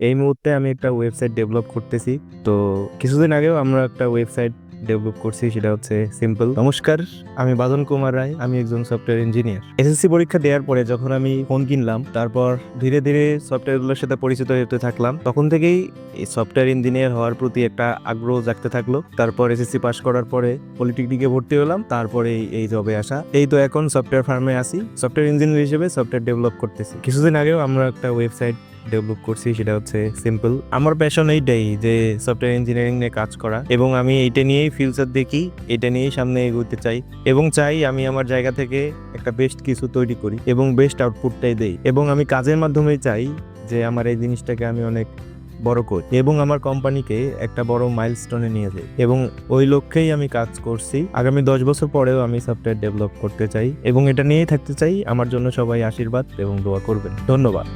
এই মুহূর্তে আমি একটা ওয়েবসাইট ডেভেলপ করতেছি। তো কিছুদিন আগেও আমরা একটা ওয়েবসাইট ডেভেলপ করছি, সেটা হচ্ছে সিম্পল নমস্কার, আমি বাদন কুমার রায়, আমি একজন সফটওয়্যার ইঞ্জিনিয়ার এসএসসি পরীক্ষা দেওয়ার পরে যখন আমি ফোন কিনলাম, তারপর ধীরে ধীরে সফটওয়্যারগুলোর সাথে পরিচিত হতে থাকলাম। তখন থেকেই এই সফটওয়্যার ইঞ্জিনিয়ার হওয়ার প্রতি একটা আগ্রহ জাগতে থাকল। তারপর এসএসসি পাস করার পরে পলিটেকনিকে ভর্তি হলাম, তারপরে এই- জবে আসা। এই তো এখন সফটওয়্যার ফার্মে আসি সফটওয়্যার ইঞ্জিনিয়ার হিসেবে সফটওয়্যার ডেভেলপ করতেছি। কিছুদিন আগেও আমরা একটা ওয়েবসাইট ডেভেলপ করছি সেটা হচ্ছে সিম্পল আমার প্যাশন এইটাই যে সফটওয়্যার ইঞ্জিনিয়ারিং নিয়ে কাজ করা এবং আমি এইটা নিয়েই ফিউচার দেখি, এটা নিয়েই সামনে এগোতে চাই এবং চাই আমি আমার জায়গা থেকে একটা বেস্ট কিছু তৈরি করি এবং বেস্ট আউটপুটটাই দেই এবং আমি কাজের মাধ্যমেই চাই যে আমার এই জিনিসটাকে আমি অনেক বড় করি এবং আমার কোম্পানিকে একটা বড় মাইলস্টোনে নিয়ে যাই এবং ওই লক্ষ্যেই আমি কাজ করছি। আগামী দশ বছর পরেও আমি সফটওয়্যার ডেভেলপ করতে চাই এবং এটা নিয়েই থাকতে চাই। আমার জন্য সবাই আশীর্বাদ এবং দোয়া করবেন। ধন্যবাদ।